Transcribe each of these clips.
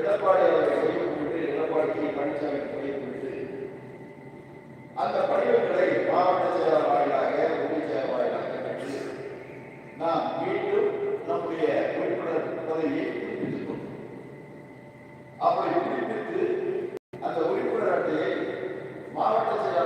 எடப்பாடி அவரை கைவிட்டு எடப்பாடி கே. பழனிசாமி கைவிட்டு அந்த படிவங்களை மாவட்ட செயலர் வாயிலாக ஒன்றிய செயலர் வாயிலாக பெற்று நாம் மீண்டும் நம்முடைய உறுப்பினர் பதவியை அப்படி அந்த உறுப்பினர் அட்டையை மாவட்ட செயலாளர்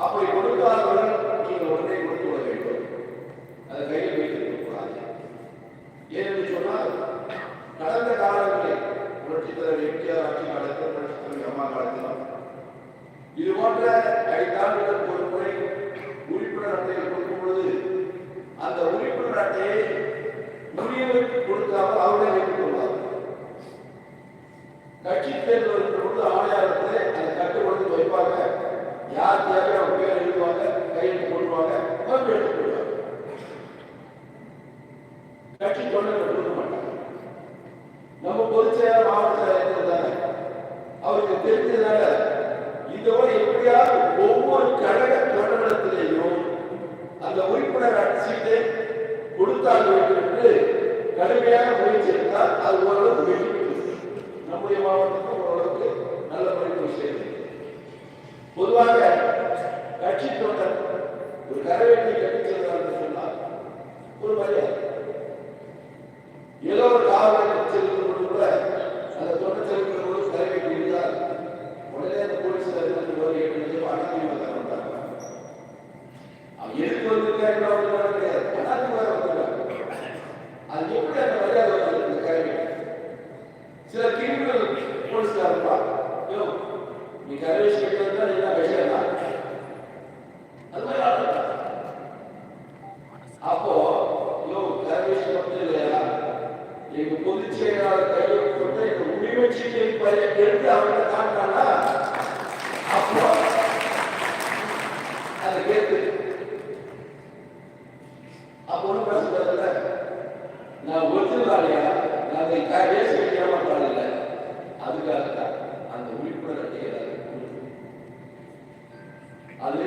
அப்படி கொடுக்காதவர்கள் நீங்கள் ஒன்றை கொடுத்து விட வேண்டும். அதை கையில் வைத்திருக்க கூடாது ஏனென்று சொன்னால் கடந்த காலங்களில் புரட்சி தலைவர் எம்ஜிஆர் ஆட்சி காலத்தில் புரட்சி தலைவர் அம்மா காலத்தில் இது போன்ற ஐந்தாண்டுகளுக்கு ஒரு முறை உறுப்பினர் அட்டையை கொடுக்கும் பொழுது அந்த உறுப்பினர் அட்டையை உரியவருக்கு கொடுக்காமல் அவர்களே வைத்துக் கொள்வார். கட்சி தேர்தல் இருக்கிற பொழுது ஆணையாளர்களே அந்த கட்டுப்படுத்தி வைப்பாங்க யார் தேவையோ கையெழுத்து போடுவாங்க எடுத்து கட்சி தொண்டர்கள் கொடுக்க மாட்டாங்க. நம்ம பொதுச் மாவட்ட அவருக்கு தெரிஞ்சதுனால இதோட எப்படியாவது ஒவ்வொரு கழக தொண்டனிடத்திலேயும் அந்த உறுப்பினர் சீட்டை கொடுத்தால் வேண்டும் என்று கடுமையான முயற்சி அது ஓரளவுக்கு வெற்றி நம்முடைய மாவட்டத்துக்கு ஓரளவுக்கு நல்ல முறையில் செய்தது பொதுவாக கட்சி தொண்டர் கரவேட்டி கட்டி செல்கிறார் என்று சொன்னால் ஒரு மரியாதை ஏதோ ஒரு காவலை செல்லும் பொழுது கூட அந்த தொண்டர் செல்கிற பொழுது கரவேட்டி இருந்தால் உடனே அந்த போலீஸ் அதிகாரி ஒரு ஏழு நிமிஷம் அடக்கி வந்தாங்க அவன் எதுக்கு வந்திருக்காரு அப்படின்னு கிடையாது அடக்கி வர வந்திருக்காங்க அது எப்படி அந்த மரியாதை வருது இந்த கரவேட்டி சில கிரிமினல் போலீஸ்கார் இருப்பான் யோ நீ கரவேஷ் கிட்ட வந்தா நீ தான் விஷயம் அது மாதிரி ஆள் இருக்கான். அப்போ யோ கரவேஷ் மட்டும் இல்லையா எங்க பொதுச் செயலாளர் கையில் எங்க உரிமை சீட்டை எடுத்து அவர்கிட்ட காட்டினானா அப்போ அதை கேட்டு அப்போ ஒன்றும் நான் ஒரிஜினலாலியா நான் வேஸ்ட் வைக்காமல் பாடல அதுக்காக தான் அந்த உறுப்பினர் அட்டையை அது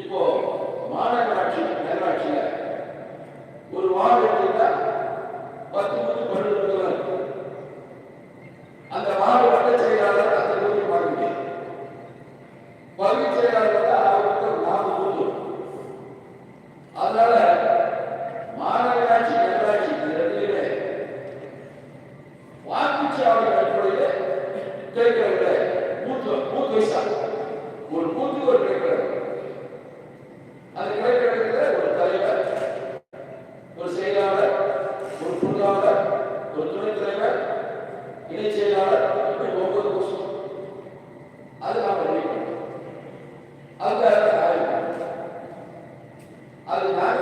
இப்போ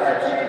அது